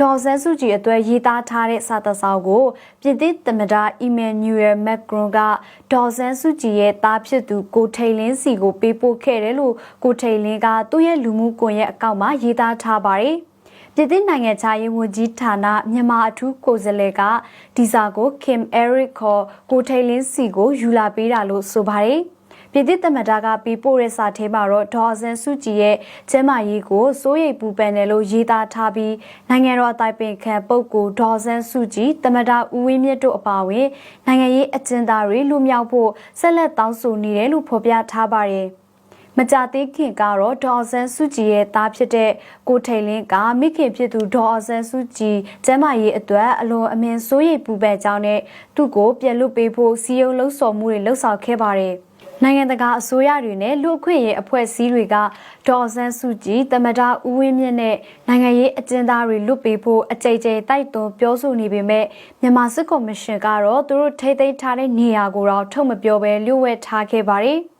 ဒေါ်ဆန်းစုကြည်အတွက်ရေးသားထားတဲ့စာသက်ဆောင်ကိုပြည်သစ်သမ္မတအီမန်နျူရယ်မက်ဂရွန်ကဒေါ်ဆန်းစုကြည်ရဲ့သားဖြစ်သူကိုထိန်လင်းစီကိုပေးပို့ခဲ့တယ်လို့ကိုထိန်လင်းကသူ့ရဲ့လူမှုကွန်ရက်အကောင့်မှာရေးသားထားပါတယ်။ပြည်သစ်နိုင်ငံခြားရေးဝန်ကြီးဌာနမြန်မာအထူးကိုယ်စားလှယ်ကဒီစာကို Kim Eric ခေါ်ကိုထိန်လင်းစီကိုယူလာပေးတာလို့ဆိုပါတယ်။ ပြည်သစ်သမ္မတကပြီးပို့တဲ့စာထဲမှာတော့ဒေါ်စင်စုကြည်ရဲ့ကျမ်းမာရေးကိုစိုးရိမ်ပူပန်တယ်လို့ရေးသားထားပြီးနိုင်ငံတော်အတိုင်ပင်ခံပုဂ္ဂိုလ်ဒေါ်စင်စုကြည်သမ္မတဦးဝင်းမြင့်တို့အပါအဝင်နိုင်ငံရေးအကျဉ်းသားတွေလူမြောက်ဖို့ဆက်လက်တောင်းဆိုနေတယ်လို့ဖော်ပြထားပါတယ်မကြသေးခင်ကတော့ဒေါ်ဆန်းစုကြည်ရဲ့သားဖြစ်တဲ့ကိုထိန်လင်းကမိခင်ဖြစ်သူဒေါ်ဆန်းစုကြည်ကျမ်းမာရေးအတွက်အလွန်အမင်းစိုးရိမ်ပူပန်ကြောင်းနဲ့သူ့ကိုပြန်လွတ်ပေးဖို့စီယုံလှုံ့ဆော်မှုတွေလှုံ့ဆော်ခဲ့ပါတယ်။ နိုင်ငံတကာအစိုးရတွေနဲ့လူ့အခွင့်အရေးအဖွဲ့အစည်းတွေကဒေါ်ဆန်းစုကြည်တမတာဦးဝင်းမြင့်နဲ့နိုင်ငံရေးအကျဉ်းသားတွေလွတ်ပေးဖို့အကြိမ်ကြိမ်တိုက်တွန်းပြောဆိုနေပေမဲ့မြန်မာစစ်ကော်မရှင်ကတော့သူတို့ထိသိမ်းထားတဲ့နေရာကိုတော့ထုတ်မပြောဘဲလျှို့ဝှက်ထားခဲ့ပါတယ်။